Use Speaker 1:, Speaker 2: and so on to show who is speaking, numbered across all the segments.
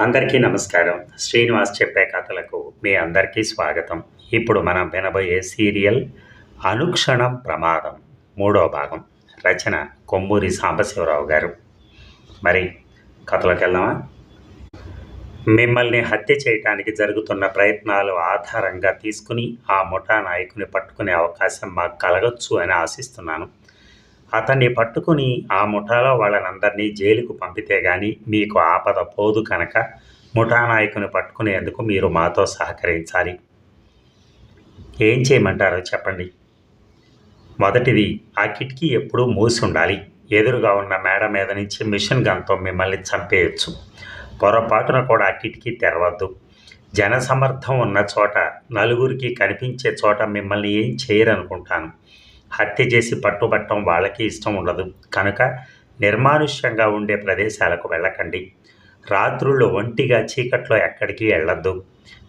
Speaker 1: అందరికీ నమస్కారం. శ్రీనివాస్ చెప్పే కథలకు మీ అందరికీ స్వాగతం. ఇప్పుడు మనం వినబోయే సీరియల్ అనుక్షణం ప్రమాదం మూడో భాగం. రచన కొమ్మూరి సాంబశివరావు గారు. మరి కథలోకి వెళ్దామా? మిమ్మల్ని హత్య చేయటానికి జరుగుతున్న ప్రయత్నాలు ఆధారంగా తీసుకుని ఆ ముఠా నాయకుని పట్టుకునే అవకాశం మాకు కలగచ్చు అని ఆశిస్తున్నాను. అతన్ని పట్టుకుని ఆ ముఠాలో వాళ్ళనందరినీ జైలుకు పంపితే గాని మీకు ఆపద పోదు కనుక ముఠా నాయకుని పట్టుకునేందుకు మీరు మాతో సహకరించాలి. ఏం చేయమంటారో చెప్పండి. మొదటిది ఆ కిటికీ ఎప్పుడూ మూసి ఉండాలి ఎదురుగా ఉన్న మేడ మీద నుంచి మిషన్ గన్తో మిమ్మల్ని చంపేయచ్చు. పొరపాటున కూడా ఆ కిటికీ తెరవద్దు. జనసమర్థం ఉన్న చోట నలుగురికి కనిపించే చోట మిమ్మల్ని ఏం చేయరనుకుంటాను. హత్య చేసి పట్టుబట్టడం వాళ్ళకి ఇష్టం ఉండదు. కనుక నిర్మానుష్యంగా ఉండే ప్రదేశాలకు వెళ్ళకండి. రాత్రుల్లో ఒంటిగా చీకట్లో ఎక్కడికి వెళ్ళొద్దు.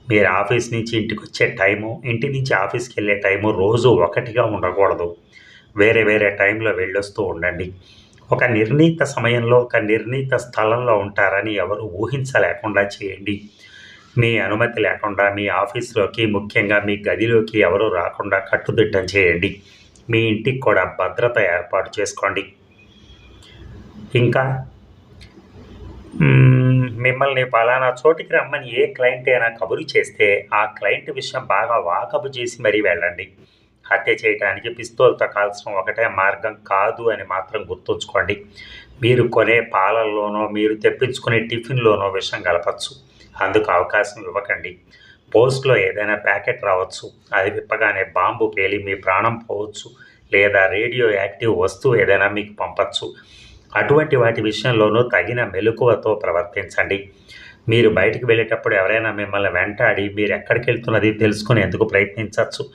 Speaker 1: మీరు ఆఫీస్ నుంచి ఇంటికి వచ్చే టైము ఇంటి నుంచి ఆఫీస్కి వెళ్ళే టైము రోజు ఒకటిగా ఉండకూడదు. వేరే వేరే టైంలో వెళ్ళొస్తూ ఉండండి. ఒక నిర్ణీత సమయంలో ఒక నిర్ణీత స్థలంలో ఉంటారని ఎవరు ఊహించలేకుండా చేయండి. మీ అనుమతి లేకుండా మీ ఆఫీస్లోకి ముఖ్యంగా మీ గదిలోకి ఎవరు రాకుండా కట్టుదిట్టం చేయండి. మీ ఇంటికి కూడా భద్రత ఏర్పాటు చేసుకోండి. ఇంకా మిమ్మల్ని పలానా చోటికి రమ్మని ఏ క్లయింట్ అయినా కబురు చేస్తే ఆ క్లయింట్ విషయం బాగా వాకపు చేసి మరీ వెళ్ళండి. హత్య చేయడానికి పిస్తోల్తో కాల్చడం ఒకటే మార్గం కాదు అని మాత్రం గుర్తుంచుకోండి. మీరు కొనే పాలల్లోనో మీరు తెప్పించుకునే టిఫిన్లోనో విషం కలపచ్చు అందుకు అవకాశం ఇవ్వకండి. పోస్ట్లో ఏదైనా ప్యాకెట్ రావచ్చు. అది విప్పగానే బాంబు పేలి మీ ప్రాణం పోవచ్చు. లేదా రేడియో యాక్టివ్ వస్తువు ఏదైనా మీకు పంపచ్చు. అటువంటి వాటి విషయంలోనూ తగిన మెలకువతో ప్రవర్తించండి. మీరు బయటికి వెళ్ళేటప్పుడు ఎవరైనా మిమ్మల్ని వెంటాడి మీరు ఎక్కడికి వెళ్తున్నది తెలుసుకునేందుకు ప్రయత్నించవచ్చు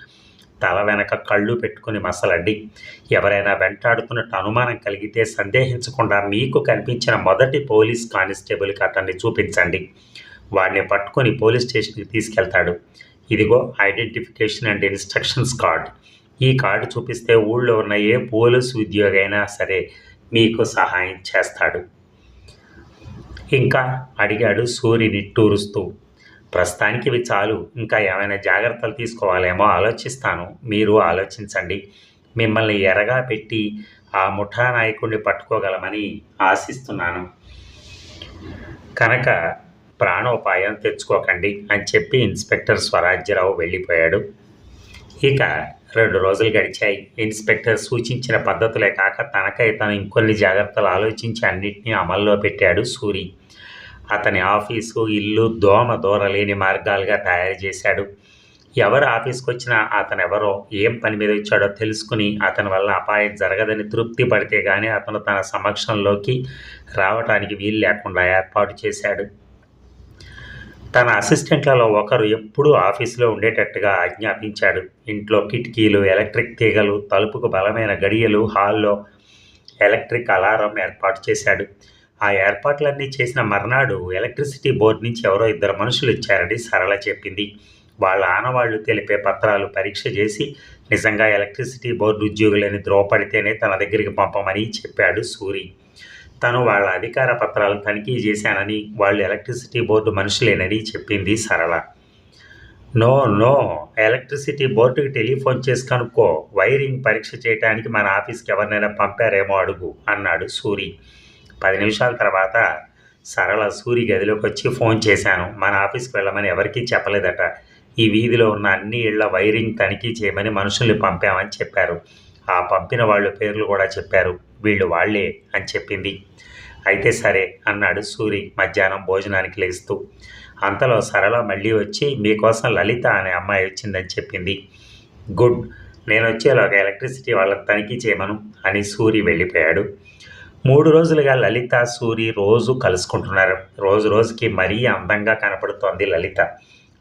Speaker 1: తల వెనక కళ్ళు పెట్టుకుని మసలండి. ఎవరైనా వెంటాడుతున్నట్టు అనుమానం కలిగితే సందేహించకుండా మీకు కనిపించిన మొదటి పోలీస్ కానిస్టేబుల్కి అతన్ని చూపించండి. వాడిని పట్టుకొని పోలీస్ స్టేషన్కి తీసుకెళ్తాడు. ఇదిగో ఐడెంటిఫికేషన్ అండ్ ఇన్స్ట్రక్షన్స్ కార్డ్. ఈ కార్డు చూపిస్తే ఊళ్ళో ఉన్న ఏ పోలీసు ఉద్యోగి అయినా సరే మీకు సహాయం చేస్తాడు. ఇంకా అడిగాడు సూరి నిట్టూరుస్తూ ప్రస్తుతానికి ఇవి చాలు. ఇంకా ఏమైనా జాగ్రత్తలు తీసుకోవాలేమో ఆలోచిస్తాను. మీరు ఆలోచించండి. మిమ్మల్ని ఎరగా పెట్టి ఆ ముఠా నాయకుడిని పట్టుకోగలమని ఆశిస్తున్నాను. కనుక ప్రాణోపాయం తెచ్చుకోకండి అని చెప్పి ఇన్స్పెక్టర్ స్వరాజ్యరావు వెళ్ళిపోయాడు. ఇక రెండు రోజులు గడిచాయి. ఇన్స్పెక్టర్ సూచించిన పద్ధతులే కాక తనకై తను ఇంకొన్ని జాగ్రత్తలు ఆలోచించి అన్నింటినీ అమల్లో పెట్టాడు సూరి. అతని ఆఫీసు ఇల్లు దోమ దూరలేని మార్గాలుగా తయారు చేశాడు. ఎవరు ఆఫీస్కి వచ్చినా అతను ఎవరో ఏం పని మీద వచ్చాడో తెలుసుకుని అతని వల్ల అపాయం జరగదని తృప్తి పడితే కానీ అతను తన సమక్షంలోకి రావటానికి వీలు లేకుండా ఏర్పాటు చేశాడు. తన అసిస్టెంట్లలో ఒకరు ఎప్పుడూ ఆఫీసులో ఉండేటట్టుగా ఆజ్ఞాపించాడు. ఇంట్లో కిటికీలు ఎలక్ట్రిక్ తీగలు తలుపుకు బలమైన గడియలు హాల్లో ఎలక్ట్రిక్ అలారం ఏర్పాటు చేశాడు. ఆ ఏర్పాట్లన్నీ చేసిన మర్నాడు ఎలక్ట్రిసిటీ బోర్డు నుంచి ఎవరో ఇద్దరు మనుషులు ఇచ్చారని సరళ చెప్పింది. వాళ్ళ ఆనవాళ్ళు తెలిపే పత్రాలు పరీక్ష చేసి నిజంగా ఎలక్ట్రిసిటీ బోర్డు ఉద్యోగులని ద్రోపడితేనే తన దగ్గరికి పంపమని చెప్పాడు సూరి. తను వాళ్ళ అధికార పత్రాలను తనిఖీ చేశానని వాళ్ళు ఎలక్ట్రిసిటీ బోర్డు మనుషులేనని చెప్పింది సరళ. నో నో ఎలక్ట్రిసిటీ బోర్డుకి టెలిఫోన్ చేసి కనుక్కో వైరింగ్ పరీక్ష చేయడానికి మన ఆఫీస్కి ఎవరినైనా పంపారేమో అడుగు అన్నాడు సూరి. పది నిమిషాల తర్వాత సరళ సూరి గదిలోకి వచ్చి ఫోన్ చేశాను. మన ఆఫీస్కి వెళ్ళమని ఎవరికీ చెప్పలేదట. ఈ వీధిలో ఉన్న అన్ని ఇళ్ళ వైరింగ్ తనిఖీ చేయమని మనుషుల్ని పంపామని చెప్పారు. ఆ పంపిన వాళ్ళ పేర్లు కూడా చెప్పారు. వీళ్ళు వాళ్ళే అని చెప్పింది. అయితే సరే అన్నాడు సూరి మధ్యాహ్నం భోజనానికి లేస్తూ. అంతలో సరళ మళ్ళీ వచ్చి మీకోసం లలిత అనే అమ్మాయి వచ్చిందని చెప్పింది. గుడ్ నేను వచ్చేలోగా ఎలక్ట్రిసిటీ వాళ్ళకి తనిఖీ చేయమను అని సూరి వెళ్ళిపోయాడు. మూడు రోజులుగా లలిత సూరి రోజు కలుసుకుంటున్నారు. రోజు రోజుకి మరీ అందంగా కనపడుతోంది లలిత.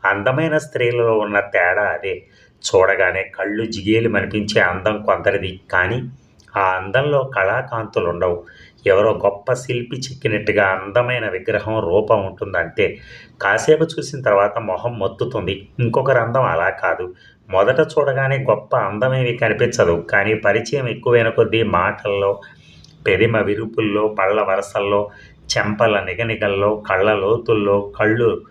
Speaker 1: అందమైన స్త్రీలలో ఉన్న తేడా అదే. చూడగానే కళ్ళు జిగేలు మనిపించే అందం కొందరిది. కానీ ఆ అందంలో కళాకాంతులు ఉండవు ఎవరో గొప్ప శిల్పి చెక్కినట్టుగా అందమైన విగ్రహం రూపం ఉంటుంది కాసేపు చూసిన తర్వాత మొహం మొత్తుతుంది. ఇంకొకరి అందం అలా కాదు. మొదట చూడగానే గొప్ప అందమేమి కనిపించదు. కానీ పరిచయం ఎక్కువైన కొద్దీ మాటల్లో పెదిమ విరుపుల్లో పళ్ళ వరసల్లో చెంపల నిగనిగల్లో కళ్ళ లోతుల్లో కళ్ళు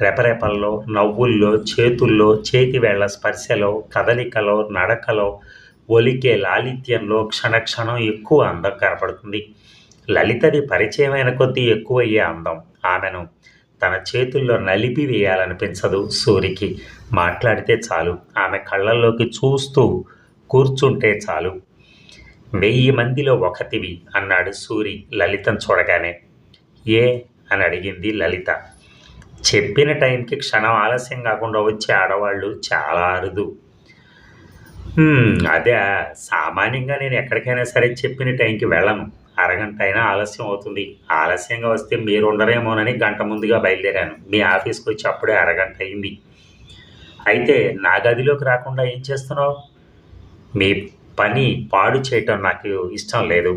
Speaker 1: రెపరెపల్లో నవ్వుల్లో చేతుల్లో చేతివేళ్ళ స్పర్శలో కదలికలో నడకలో ఒలికే లాలిత్యంలో క్షణక్షణం ఎక్కువ అందం కనపడుతుంది. లలితది పరిచయమైన కొద్దీ ఎక్కువయ్యే అందం. ఆమెను తన చేతుల్లో నలిపి వేయాలనిపించదు సూరికి. మాట్లాడితే చాలు. ఆమె కళ్ళల్లోకి చూస్తూ కూర్చుంటే చాలు. వెయ్యి మందిలో ఒకటివి అన్నాడు సూరి లలితను చూడగానే. ఏ? అని అడిగింది లలిత. చెప్పిన టైంకి క్షణం ఆలస్యం కాకుండా వచ్చే ఆడవాళ్ళు చాలా అరుదు. "హ్మ్, అదే సామాన్యంగా నేను ఎక్కడికైనా సరే చెప్పిన టైంకి వెళ్ళను. అరగంట అయినా ఆలస్యం అవుతుంది. ఆలస్యంగా వస్తే మీరు ఉండరేమోనని గంట ముందుగా బయలుదేరాను. మీ ఆఫీస్కి వచ్చి అప్పుడే అరగంట అయింది. అయితే నా గదిలోకి రాకుండా ఏం చేస్తున్నావు? మీ పని పాడు చేయటం నాకు ఇష్టం లేదు.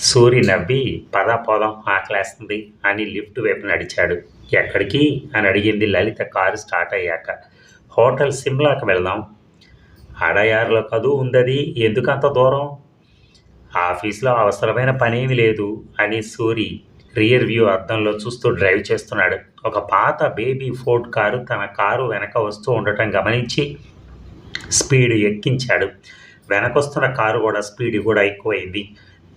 Speaker 1: సూరి నవ్వి పద పోదాం ఆకలేస్తుంది అని లిఫ్ట్ వైపు నడిచాడు ఎక్కడికి? అని అడిగింది లలిత కారు స్టార్ట్ అయ్యాక. హోటల్ సిమ్లాకి వెళ్దాం. అడయారులో కదూ ఉందది. ఎందుకు అంత దూరం? ఆఫీస్లో అవసరమైన పనేమి లేదు అని సూరి రియర్ వ్యూ అద్దంలో చూస్తూ డ్రైవ్ చేస్తున్నాడు. ఒక పాత బేబీ ఫోర్డ్ కారు తన కారు వెనక వస్తూ ఉండటం గమనించి స్పీడ్ ఎక్కించాడు. వెనకొస్తున్న కారు కూడా స్పీడ్ కూడా ఎక్కువైంది.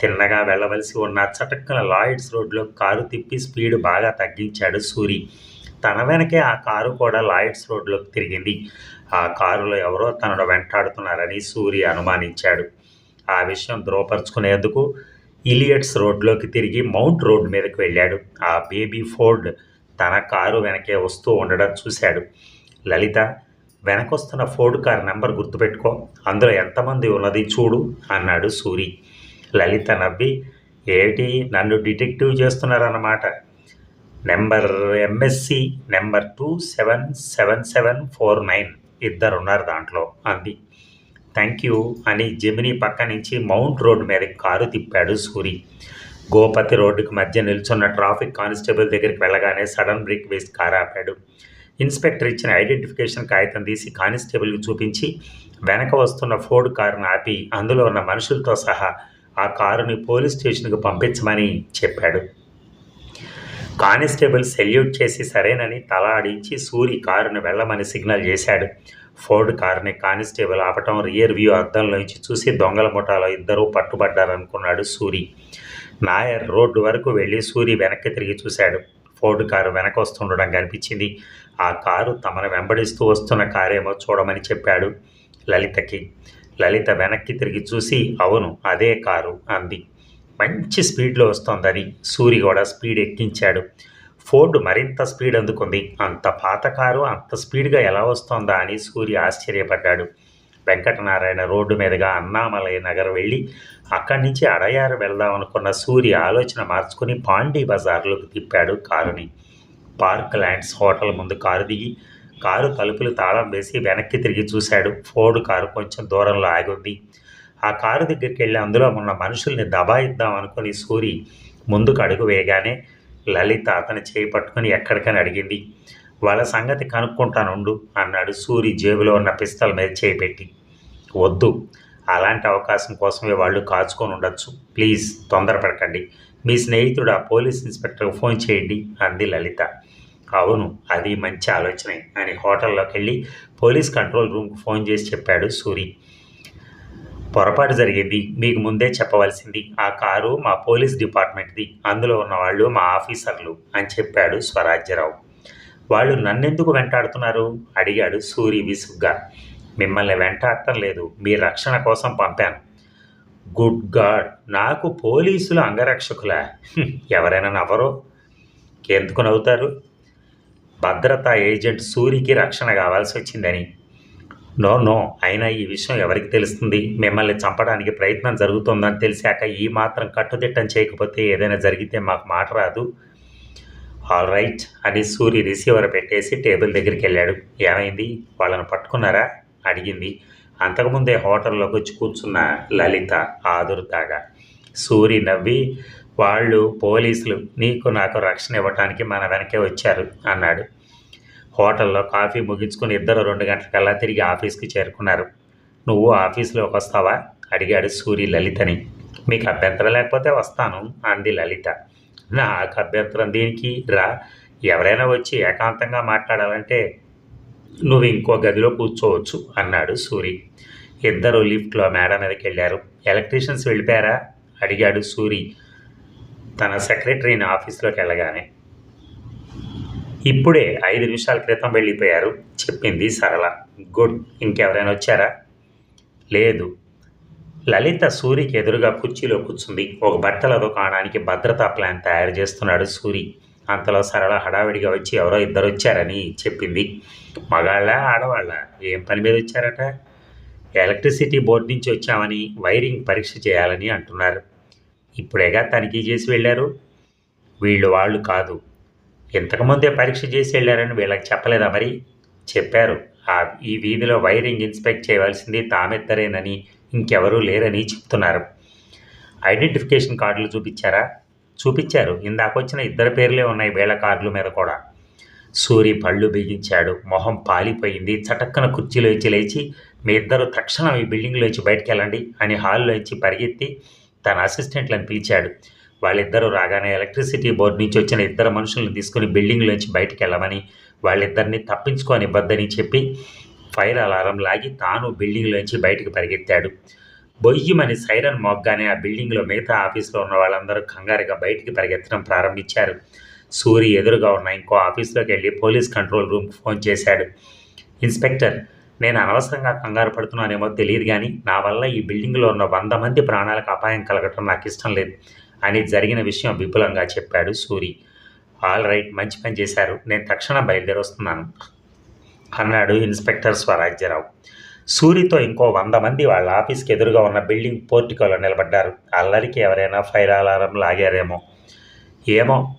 Speaker 1: తిన్నగా వెళ్ళవలసి ఉన్న చటక్కన లాయిడ్స్ రోడ్లో కారు తిప్పి స్పీడ్ బాగా తగ్గించాడు సూరి. తన వెనకే ఆ కారు కూడా లాయిడ్స్ రోడ్లోకి తిరిగింది. ఆ కారులో ఎవరో తనను వెంటాడుతున్నారని సూరి అనుమానించాడు. ఆ విషయం ధృవపరుచుకునేందుకు ఇలియట్స్ రోడ్లోకి తిరిగి మౌంట్ రోడ్ మీదకి వెళ్ళాడు. ఆ బేబీ ఫోర్డ్ తన కారు వెనకే వస్తూ ఉండడం చూశాడు. లలిత వెనకొస్తున్న ఫోర్డ్ కార్ నెంబర్ గుర్తుపెట్టుకో. అందులో ఎంతమంది ఉన్నది చూడు అన్నాడు సూరి. లలిత నవ్వి ఏమిటి నన్ను detective చేస్తున్నారన్నమాట? Number MSC number two seven seven seven four nine. ఇద్దరున్నారు దాంట్లో అంది. థ్యాంక్ యూ అని జమినీ పక్క నుంచి మౌంట్ రోడ్ మీద కారు తిప్పాడు సూరి. గోపతి రోడ్డుకి మధ్య నిల్చున్న ట్రాఫిక్ కానిస్టేబుల్ దగ్గరికి వెళ్ళగానే సడన్ బ్రేక్ వేసి కారు ఆపాడు. ఇన్స్పెక్టర్ ఇచ్చిన ఐడెంటిఫికేషన్ కాగితం తీసి కానిస్టేబుల్కి చూపించి వెనక వస్తున్న ఫోర్డ్ కారును ఆపి అందులో ఉన్న మనుషులతో సహా ఆ కారుని పోలీస్ స్టేషన్కి పంపించమని చెప్పాడు. కానిస్టేబుల్ సెల్యూట్ చేసి సరేనని తల ఆడించి సూరి కారును వెళ్ళమని సిగ్నల్ చేశాడు. ఫోర్డ్ కారుని కానిస్టేబుల్ ఆపటం రియర్ వ్యూ అద్దంలోంచి చూసి దొంగల ముఠాలో ఇద్దరూ పట్టుబడ్డారనుకున్నాడు సూరి. నాయర్ రోడ్డు వరకు వెళ్ళి సూరి వెనక్కి తిరిగి చూశాడు. ఫోర్డ్ కారు వెనక వస్తుండడం కనిపించింది. ఆ కారు తమను వెంబడిస్తూ వస్తున్న కారేమో చూడమని చెప్పాడు లలితకి. లలిత వెనక్కి తిరిగి చూసి అవును అదే కారు అంది. మంచి స్పీడ్లో వస్తోంది అది సూరి కూడా స్పీడ్ ఎక్కించాడు. ఫోర్డ్ మరింత స్పీడ్ అందుకుంది. అంత పాత కారు అంత స్పీడ్గా ఎలా వస్తోందా అని సూరి ఆశ్చర్యపడ్డాడు. వెంకటనారాయణ రోడ్డు మీదుగా అన్నామలై నగర్ వెళ్ళి అక్కడి నుంచి అడయారు వెళ్దామనుకున్న సూర్య సూరి ఆలోచన మార్చుకుని పాండీ బజార్లోకి తిప్పాడు కారుని. పార్క్ ల్యాండ్స్ హోటల్ ముందు కారు దిగి కారు తలుపులు తాళం వేసి వెనక్కి తిరిగి చూశాడు. ఫోర్డ్ కారు కొంచెం దూరంలో ఆగి ఉంది. ఆ కారు దగ్గరికి వెళ్ళి అందులో ఉన్న మనుషుల్ని దబాయిద్దాం అనుకుని సూరి ముందుకు అడుగు వేయగానే లలిత అతని చేయి పట్టుకుని ఎక్కడికని అడిగింది. వాళ్ళ సంగతి కనుక్కుంటానుండు అన్నాడు సూరి జేబులో ఉన్న పిస్తల్ మీద చేయి పెట్టి. వద్దు అలాంటి అవకాశం కోసమే వాళ్ళు కాచుకొని ఉండొచ్చు. ప్లీజ్ తొందరపడకండి. మీ స్నేహితుడు ఆ పోలీస్ ఇన్స్పెక్టర్కి ఫోన్ చేయండి అంది లలిత. అవును అది మంచి ఆలోచనే అని హోటల్లోకి వెళ్ళి పోలీస్ కంట్రోల్ రూమ్కి ఫోన్ చేసి చెప్పాడు సూరి. పొరపాటు జరిగింది. మీకు ముందే చెప్పవలసింది ఆ కారు మా పోలీస్ డిపార్ట్మెంట్ది. అందులో ఉన్న వాళ్ళు మా ఆఫీసర్లు అని చెప్పాడు స్వరాజ్యరావు. వాళ్ళు నన్నెందుకు వెంటాడుతున్నారు? అడిగాడు సూరి విసుగ్గా. మిమ్మల్ని వెంటాడటం లేదు. మీ రక్షణ కోసం పంపాను. Good God! నాకు పోలీసులు అంగరక్షకులా? ఎవరైనా నవ్వరు? ఎందుకు నవ్వుతారు? భద్రతా ఏజెంట్ సూరికి రక్షణ కావాల్సి వచ్చిందని. No no. అయినా ఈ విషయం ఎవరికి తెలుస్తుంది? మిమ్మల్ని చంపడానికి ప్రయత్నం జరుగుతుందని తెలిసాక ఈ మాత్రం కట్టుదిట్టం చేయకపోతే ఏదైనా జరిగితే మాకు మాట రాదు. ఆల్ రైట్ అని సూరి రిసీవర్ పెట్టేసి టేబుల్ దగ్గరికి వెళ్ళాడు. ఏమైంది? వాళ్ళని పట్టుకున్నారా? అడిగింది. అంతకుముందే హోటల్లోకి వచ్చి కూర్చున్న లలిత ఆదురుతాగా సూరి నవ్వి వాళ్ళు పోలీసులు నీకు నాకు రక్షణ ఇవ్వటానికి మన వెనకే వచ్చారు అన్నాడు. హోటల్లో కాఫీ ముగించుకుని ఇద్దరు రెండు గంటలకల్లా తిరిగి ఆఫీస్కి చేరుకున్నారు. నువ్వు ఆఫీస్లోకి వస్తావా? అడిగాడు సూరి లలితని. మీకు అభ్యంతరం లేకపోతే వస్తాను అంది లలిత. నాకు అభ్యంతరం దీనికి? రా ఎవరైనా వచ్చి ఏకాంతంగా మాట్లాడాలంటే నువ్వు ఇంకో గదిలో కూర్చోవచ్చు అన్నాడు సూరి. ఇద్దరు లిఫ్ట్లో మేడ మీదకి వెళ్ళారు ఎలక్ట్రీషియన్స్ వెళ్ళిపోయారా? అడిగాడు సూరి తన సెక్రటరీని ఆఫీస్లోకి వెళ్ళగానే. ఇప్పుడే ఐదు నిమిషాల క్రితం వెళ్ళిపోయారు చెప్పింది సరళ. గుడ్. ఇంకెవరైనా వచ్చారా? లేదు. లలిత సూరికి ఎదురుగా కుర్చీలో కూర్చుంది. ఒక బట్టల దుకాణానికి భద్రతా ప్లాన్ తయారు చేస్తున్నాడు సూరి. అంతలో సరళ హడావిడిగా వచ్చి ఎవరో ఇద్దరు వచ్చారని చెప్పింది. మగాళ్ళ ఆడవాళ్ళ? ఏం పని మీద వచ్చారట? ఎలక్ట్రిసిటీ బోర్డు నుంచి వచ్చామని వైరింగ్ పరీక్ష చేయాలని అంటున్నారు. ఇప్పుడేగా తనిఖీ చేసి వెళ్ళారు? వీళ్ళు వాళ్ళు కాదు. ఇంతకుముందే పరీక్ష చేసి వెళ్ళారని వీళ్ళకి చెప్పలేదా మరి? చెప్పారు. ఆ ఈ వీధిలో వైరింగ్ ఇన్స్పెక్ట్ చేయవలసింది తామిద్దరేనని ఇంకెవరూ లేరని చెప్తున్నారు. ఐడెంటిఫికేషన్ కార్డులు చూపించారా? చూపించారు. ఇందాకొచ్చిన ఇద్దరు పేర్లే ఉన్నాయి వీళ్ళ కార్డుల మీద కూడా. సూరి పళ్ళు బిగించాడు. మొహం పాలిపోయింది. చటక్కన కుర్చీలోంచి లేచి మీ ఇద్దరు తక్షణం ఈ బిల్డింగ్లోంచి బయటకు వెళ్ళండి అని హాల్లోంచి పరిగెత్తి తన అసిస్టెంట్లను పిలిచాడు. వాళ్ళిద్దరూ రాగానే ఎలక్ట్రిసిటీ బోర్డు నుంచి వచ్చిన ఇద్దరు మనుషులను తీసుకుని బిల్డింగ్లోంచి బయటికి వెళ్ళమని వాళ్ళిద్దరిని తప్పించుకోనివ్వద్దని చెప్పి ఫైర్ అలారం లాగి తాను బిల్డింగ్లోంచి బయటికి పరిగెత్తాడు. బొయ్యమని సైరన్ మోగ్గానే ఆ బిల్డింగ్లో మిగతా ఆఫీస్లో ఉన్న వాళ్ళందరూ కంగారుగా బయటికి పరిగెత్తడం ప్రారంభించారు. సూరి ఎదురుగా ఉన్న ఇంకో ఆఫీస్లోకి వెళ్ళి పోలీస్ కంట్రోల్ రూమ్కి ఫోన్ చేశాడు. ఇన్స్పెక్టర్ నేను అనవసరంగా కంగారు పడుతున్నానేమో తెలియదు కానీ నా వల్ల ఈ బిల్డింగ్లో ఉన్న వంద మంది ప్రాణాలకు అపాయం కలగటం నాకు ఇష్టం లేదు. అని జరిగిన విషయం విపులంగా చెప్పాడు సూరి. ఆల్ రైట్ మంచి పని చేశారు. నేను తక్షణం బయలుదేరి వస్తున్నాను అన్నాడు ఇన్స్పెక్టర్ స్వరాజ్యరావు. సూరితో ఇంకో వంద మంది వాళ్ళ ఆఫీస్కి ఎదురుగా ఉన్న బిల్డింగ్ పోర్టికోలో నిలబడ్డారు. అల్లరికి ఎవరైనా ఫైర్ అలారం లాగారేమో. ఏమో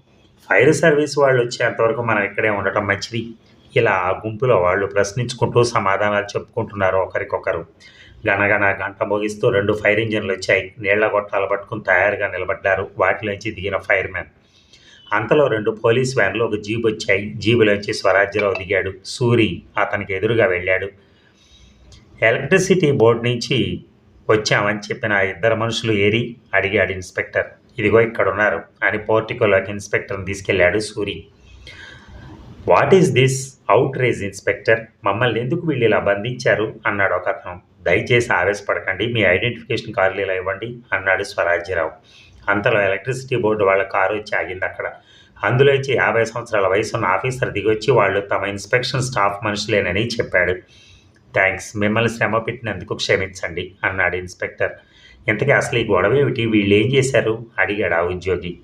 Speaker 1: ఫైర్ సర్వీస్ వాళ్ళు వచ్చేంతవరకు మనం ఇక్కడే ఉండటం మంచిది. ఇలా ఆ గుంపులో వాళ్ళు ప్రశ్నించుకుంటూ సమాధానాలు చెప్పుకుంటున్నారు ఒకరికొకరు. గనగన గంట మోగిస్తూ రెండు ఫైర్ ఇంజన్లు వచ్చాయి. నీళ్ళ గొట్టాలు పట్టుకుని తయారుగా నిలబడ్డారు. వాటిలోంచి దిగిన ఫైర్మెన్ అంతలో రెండు పోలీస్ వ్యాన్లు ఒక జీబు వచ్చాయి. జీబులోంచి స్వరాజ్యరావు దిగాడు. సూరి అతనికి ఎదురుగా వెళ్ళాడు. ఎలక్ట్రిసిటీ బోర్డు నుంచి వచ్చామని చెప్పిన ఆ ఇద్దరు మనుషులు ఏరి అడిగాడు ఇన్స్పెక్టర్. ఇదిగో ఇక్కడ ఉన్నారు అని పోర్టికోలోకి ఇన్స్పెక్టర్ని తీసుకెళ్ళాడు Suri. What is this? Outrage inspector. మమ్మల్ని ఎందుకు వీళ్ళు ఇలా బంధించారు? అన్నాడు ఒక అతను దయచేసి ఆవేశపడకండి. మీ ఐడెంటిఫికేషన్ కార్డులు ఇలా ఇవ్వండి అన్నాడు స్వరాజ్యరావు. అంతలో ఎలక్ట్రిసిటీ బోర్డు వాళ్ళ కారు వచ్చి ఆగింది అక్కడ. అందులో వచ్చి యాభై సంవత్సరాల వయసు ఉన్న ఆఫీసర్ దిగొచ్చి వాళ్ళు తమ ఇన్స్పెక్షన్ స్టాఫ్ మనుషులేనని చెప్పాడు. థ్యాంక్స్ మిమ్మల్ని శ్రమ పెట్టినందుకు క్షమించండి అన్నాడు ఇన్స్పెక్టర్. ఇంతకీ అసలు ఈ గొడవ ఏమిటి? వీళ్ళు ఏం చేశారు? అడిగాడు ఆ ఉద్యోగి.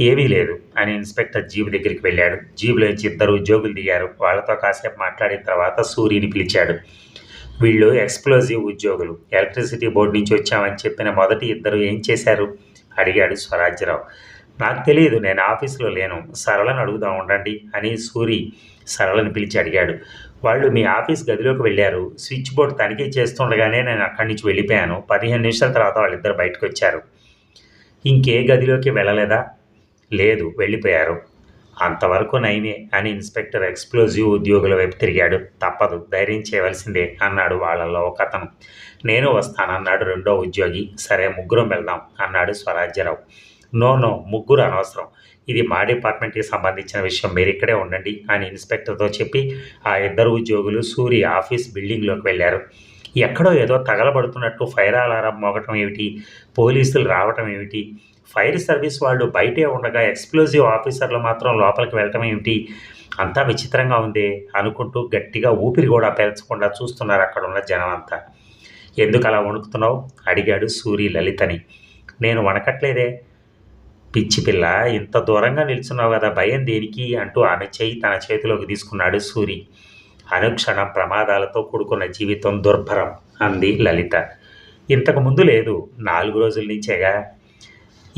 Speaker 1: ఏమీ లేదు అని ఇన్స్పెక్టర్ జీబు దగ్గరికి వెళ్ళాడు. జీబులోంచి ఇద్దరు ఉద్యోగులు దిగారు. వాళ్ళతో కాసేపు మాట్లాడిన తర్వాత సూర్యుని పిలిచాడు. వీళ్ళు ఎక్స్ప్లోజివ్ ఉద్యోగులు. ఎలక్ట్రిసిటీ బోర్డు నుంచి వచ్చామని చెప్పిన మొదటి ఇద్దరు ఏం చేశారు? అడిగాడు స్వరాజ్యరావు. నాకు తెలియదు నేను ఆఫీసులో లేను. సరళను అడుగుదాం ఉండండి అని సూరి సరళని పిలిచి అడిగాడు. వాళ్ళు మీ ఆఫీస్ గదిలోకి వెళ్ళారు. స్విచ్ బోర్డు తనిఖీ చేస్తుండగానే నేను అక్కడి నుంచి వెళ్ళిపోయాను. పదిహేను నిమిషాల తర్వాత వాళ్ళిద్దరు బయటకు వచ్చారు. ఇంకే గదిలోకి వెళ్ళలేదా? లేదు వెళ్ళిపోయారు. అంతవరకు నయమే అని ఇన్స్పెక్టర్ ఎక్స్ప్లోజివ్ ఉద్యోగుల వైపు తిరిగాడు. తప్పదు ధైర్యం చేయవలసిందే అన్నాడు వాళ్ళల్లో ఒక అతను. నేను వస్తానన్నాడు రెండో ఉద్యోగి. సరే ముగ్గురం వెళ్దాం అన్నాడు స్వరాజ్యరావు. నో నో ముగ్గురు అనవసరం. ఇది మా డిపార్ట్మెంట్కి సంబంధించిన విషయం. మీరు ఇక్కడే ఉండండి అని ఇన్స్పెక్టర్తో చెప్పి ఆ ఇద్దరు ఉద్యోగులు సూరి ఆఫీస్ బిల్డింగ్లోకి వెళ్ళారు. ఎక్కడో ఏదో తగలబడుతున్నట్టు ఫైర్ అలారం మోగటం ఏమిటి? పోలీసులు రావటం ఏమిటి? ఫైర్ సర్వీస్ వాళ్ళు బయటే ఉండగా ఎక్స్ప్లోజివ్ ఆఫీసర్లు మాత్రం లోపలికి వెళ్ళటం ఏమిటి? అంతా విచిత్రంగా ఉంది అనుకుంటూ గట్టిగా ఊపిరి కూడా పీల్చకుండా చూస్తున్నారు అక్కడ ఉన్న జనం అంతా ఎందుకు అలా వణుకుతున్నావు? అడిగాడు సూరి లలితని. నేను వణకట్లేదే. పిచ్చి పిల్ల ఇంత దూరంగా నిల్చున్నావు కదా భయం దేనికి? అంటూ ఆమె చేయి తన చేతిలోకి తీసుకున్నాడు సూరి. అనుక్షణం ప్రమాదాలతో కూడుకున్న జీవితం దుర్భరం అంది లలిత. ఇంతకు ముందు లేదు నాలుగు రోజుల నుంచేగా.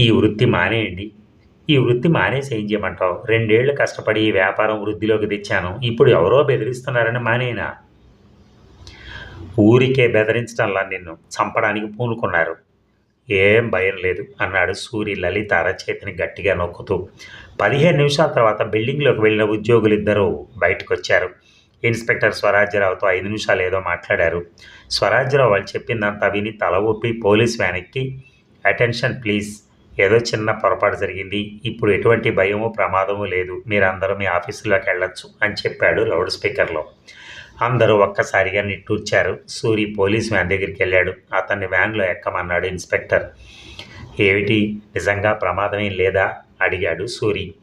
Speaker 1: ఈ వృత్తి మానేయండి. ఈ వృత్తి మానేసి ఏం చేయమంటావు? రెండేళ్ళు కష్టపడి ఈ వ్యాపారం వృద్ధిలోకి తెచ్చాను. ఇప్పుడు ఎవరో బెదిరిస్తున్నారని మానేనా? ఊరికే బెదిరించడంలా నిన్ను చంపడానికి పూనుకున్నారు. ఏం భయం లేదు అన్నాడు సూరి లలిత అరచేతిని గట్టిగా నొక్కుతూ. పదిహేను నిమిషాల తర్వాత బిల్డింగ్లోకి వెళ్ళిన ఉద్యోగులిద్దరూ బయటకు వచ్చారు ఇన్స్పెక్టర్ స్వరాజ్యరావుతో ఐదు నిమిషాలు ఏదో మాట్లాడారు. స్వరాజ్యరావు వాళ్ళు చెప్పిందంతా విని తల ఊపి పోలీస్ వ్యాన్ ఎక్కి అటెన్షన్ ప్లీజ్. ఏదో చిన్న పొరపాటు జరిగింది. ఇప్పుడు ఎటువంటి భయము ప్రమాదము లేదు. మీరందరూ మీ ఆఫీసులోకి వెళ్ళొచ్చు అని చెప్పాడు లౌడ్ స్పీకర్లో. అందరూ ఒక్కసారిగా నిట్టూర్చారు. సూరి పోలీస్ వ్యాన్ దగ్గరికి వెళ్ళాడు. అతన్ని వ్యాన్లో ఎక్కమన్నాడు ఇన్స్పెక్టర్. ఏమిటి? నిజంగా ప్రమాదమేం లేదా? అడిగాడు సూరి.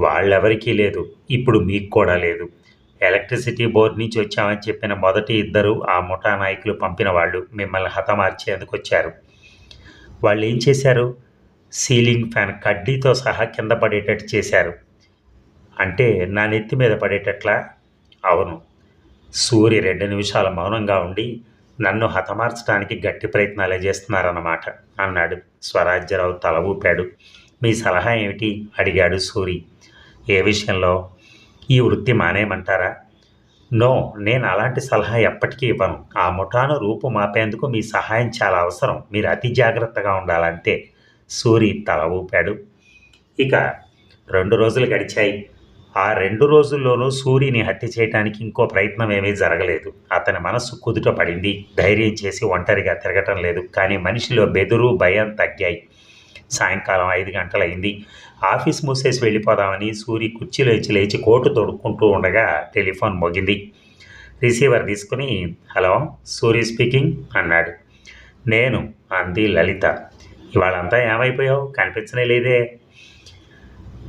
Speaker 1: వాళ్ళెవరికీ లేదు. ఇప్పుడు మీకు కూడా లేదు. ఎలక్ట్రిసిటీ బోర్డు నుంచి వచ్చామని చెప్పిన మొదటి ఇద్దరు ఆ ముఠా నాయకులు పంపిన వాళ్ళు మిమ్మల్ని హతమార్చేందుకు వచ్చారు. వాళ్ళు ఏం చేశారు? సీలింగ్ ఫ్యాన్ కడ్డీతో సహా కింద పడేటట్టు చేశారు. అంటే నా నెత్తి మీద పడేటట్లా? అవును. సూర్య రెండు నిమిషాల మౌనంగా ఉండి నన్ను హతమార్చడానికి గట్టి ప్రయత్నాలే చేస్తున్నారన్నమాట అన్నాడు. స్వరాజ్యరావు తల ఊపాడు. మీ సలహా ఏమిటి? అడిగాడు సూరి. ఏ విషయంలో? ఈ వృత్తి మానేయమంటారా? నో నేను అలాంటి సలహా ఎప్పటికీ ఇవ్వను. ఆ ముఠాను రూపు మాపేందుకు మీ సహాయం చాలా అవసరం. మీరు అతి జాగ్రత్తగా ఉండాలంతే. సూరి తల ఊపాడు. ఇక రెండు రోజులు గడిచాయి. ఆ రెండు రోజుల్లోనూ సూర్యుని హత్య చేయడానికి ఇంకో ప్రయత్నం ఏమీ జరగలేదు. అతని మనస్సు కుదుట పడింది. ధైర్యం చేసి ఒంటరిగా తిరగటం లేదు. కానీ మనిషిలో బెదురు భయం తగ్గాయి. సాయంకాలం ఐదు గంటలైంది. ఆఫీస్ మూసేసి వెళ్ళిపోదామని సూరి కుర్చీలోంచి లేచి కోటు తొడుక్కుంటూ ఉండగా టెలిఫోన్ మోగింది. రిసీవర్ తీసుకుని హలో సూరి స్పీకింగ్ అన్నాడు. నేను అంది లలిత. ఇవాళంతా ఏమైపోయావు? కనిపించనే లేదే.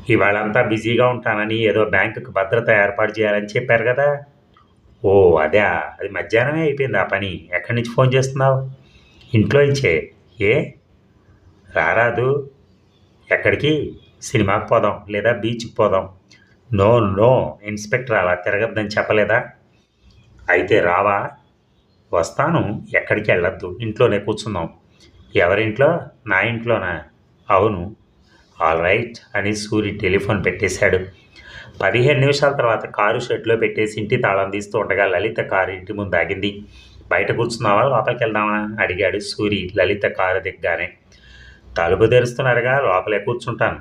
Speaker 1: ఇవాళంతా బిజీగా ఉంటానని ఏదో బ్యాంకుకు భద్రత ఏర్పాటు చేయాలని చెప్పారు కదా. ఓ అదే. అది మధ్యాహ్నమే అయిపోయింది ఆ పని. ఎక్కడి నుంచి ఫోన్ చేస్తున్నావు? ఇంట్లో ఇచ్చే ఏ? రారాదు. ఎక్కడికి? సినిమాకి పోదాం లేదా బీచ్కి పోదాం. No no. ఇన్స్పెక్టర్ అలా తిరగద్దని చెప్పలేదా? అయితే రావా. వస్తాను. ఎక్కడికి వెళ్ళొద్దు. ఇంట్లోనే కూర్చుందాం. ఎవరింట్లో? నా ఇంట్లోనా? అవును. ఆల్ రైట్ అని సూరి టెలిఫోన్ పెట్టేశాడు. పదిహేను నిమిషాల తర్వాత కారు షెడ్లో పెట్టేసి ఇంటి తాళం తీస్తూ ఉండగా లలిత కారు ఇంటి ముందు ఆగింది. బయట కూర్చున్నావా? లోపలికి వెళ్దామా అడిగాడు సూరి లలిత కారు దిగ్గానే తలుపు తెరుస్తున్నారుగా లోపలే కూర్చుంటాను.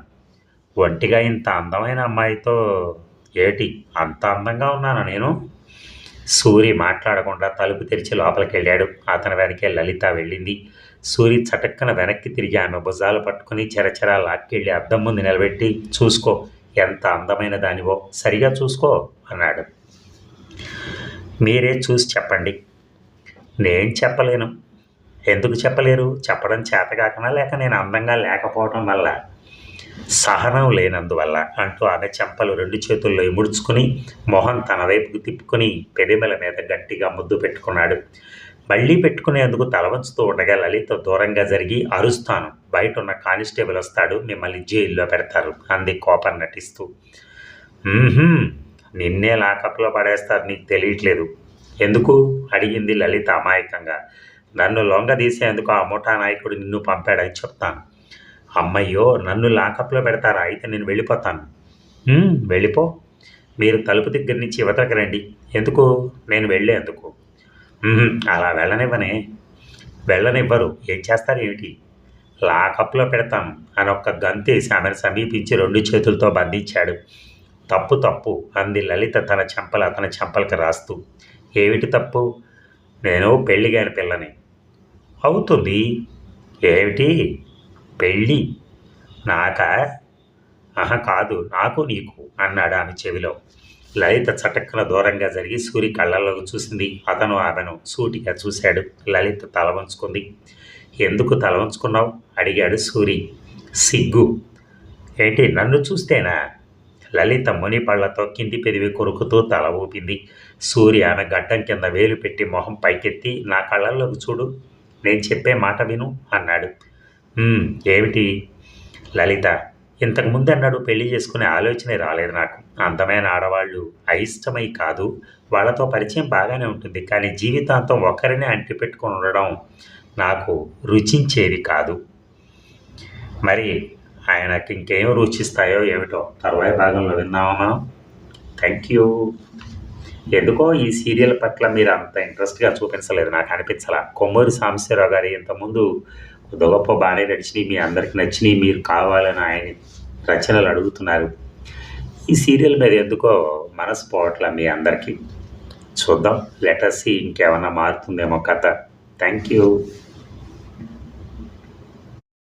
Speaker 1: ఒంటిగా ఇంత అందమైన అమ్మాయితో ఏటి? అంత అందంగా ఉన్నానా నేను? సూరి మాట్లాడకుండా తలుపు తెరిచి లోపలికి వెళ్ళాడు అతని వెనకే లలిత వెళ్ళింది. సూరి చటక్కన వెనక్కి తిరిగి ఆమె భుజాలు పట్టుకుని చెరచెరా లాక్కెళ్ళి అద్దం ముందు నిలబెట్టి చూసుకో ఎంత అందమైన దానివో సరిగా చూసుకో అన్నాడు. మీరే చూసి చెప్పండి. నేను చెప్పలేను. ఎందుకు చెప్పలేరు? చెప్పడం చేతకాకనా లేక నేను అందంగా లేకపోవడం వల్ల? సహనం లేనందువల్ల అంటూ ఆమె చెంపలు రెండు చేతుల్లో ఇముడుచుకుని మొహం తన వైపుకు తిప్పుకొని పెదిమల మీద గట్టిగా ముద్దు పెట్టుకున్నాడు. మళ్ళీ పెట్టుకునేందుకు తల వంచుతూ ఉండగా లలిత దూరంగా జరిగి అరుస్తాను. బయట ఉన్న కానిస్టేబుల్ వస్తాడు మిమ్మల్ని జైల్లో పెడతారు. అంది కోపం నటిస్తూ. నిన్నే లాకప్లో పడేస్తారు నీకు తెలియట్లేదు. ఎందుకు? అడిగింది లలిత అమాయకంగా. నన్ను లొంగదీసేందుకు ఆ ముఠా నాయకుడు నిన్ను పంపాడని చెప్తాను. అమ్మయ్యో నన్ను లాకప్లో పెడతారా? అయితే నేను వెళ్ళిపోతాను. వెళ్ళిపో. మీరు తలుపు దగ్గర నుంచి యువతకు రండి. ఎందుకు? నేను వెళ్ళేందుకు. అలా వెళ్ళనివ్వని. వెళ్ళనివ్వరు. ఏం చేస్తారు ఏమిటి? లాకప్లో పెడతాం అని ఒక్క గంతేసి ఆమెను సమీపించి రెండు చేతులతో బంధించాడు. తప్పు తప్పు అంది లలిత తన చెంపలు అతని చెంపలకి రాస్తూ. ఏమిటి తప్పు? నేను పెళ్ళిగాని పిల్లని. అవుతుంది. ఏమిటి? పెళ్ళి. నాకా? ఆహా కాదు. నాకు నీకు అన్నాడు ఆమె చెవిలో. లలిత చటక్కన దూరంగా జరిగి సూరి కళ్ళల్లోకి చూసింది. అతను ఆమెను సూటిగా చూశాడు. లలిత తల వంచుకుంది. ఎందుకు తల వంచుకున్నావు? అడిగాడు సూరి. సిగ్గు. ఏంటి? నన్ను చూస్తేనా? లలిత మునిపళ్ళతో కింది పెదివి కొరుకుతూ తల ఊపింది. సూరి ఆమె గడ్డం కింద వేలు పెట్టి మొహం పైకెత్తి నా కళ్ళల్లోకి చూడు నేను చెప్పే మాట విను అన్నాడు. ఏమిటి? లలిత ఇంతకుముందు అన్నాడు పెళ్ళి చేసుకునే ఆలోచనే రాలేదు నాకు. అందమైన ఆడవాళ్ళు అయిష్టమై కాదు. వాళ్ళతో పరిచయం బాగానే ఉంటుంది కానీ జీవితాంతం ఒకరినే అంటిపెట్టుకొని ఉండడం నాకు రుచించేది కాదు. మరి ఆయనకి ఇంకేం రుచిస్తాయో ఏమిటో తర్వాయి భాగంలో విన్నామా మనం? థ్యాంక్ యూ ఎందుకో ఈ సీరియల్ పట్ల మీరు అంత ఇంట్రెస్ట్గా చూపించలేదు నాకు అనిపించలా. కొమ్మూరి సాంబశివరావు గారి ఇంతకుముందు గొప్ప బాగానే నడిచినాయి మీ అందరికి నచ్చినాయి మీరు కావాలని ఆయన రచనలు అడుగుతున్నారు. ఈ సీరియల్ మీద ఎందుకో మనసు పోవట్లా మీ అందరికీ? చూద్దాం. లెటర్స్ ఇంకేమైనా మారుతుందేమో కథ. Thank you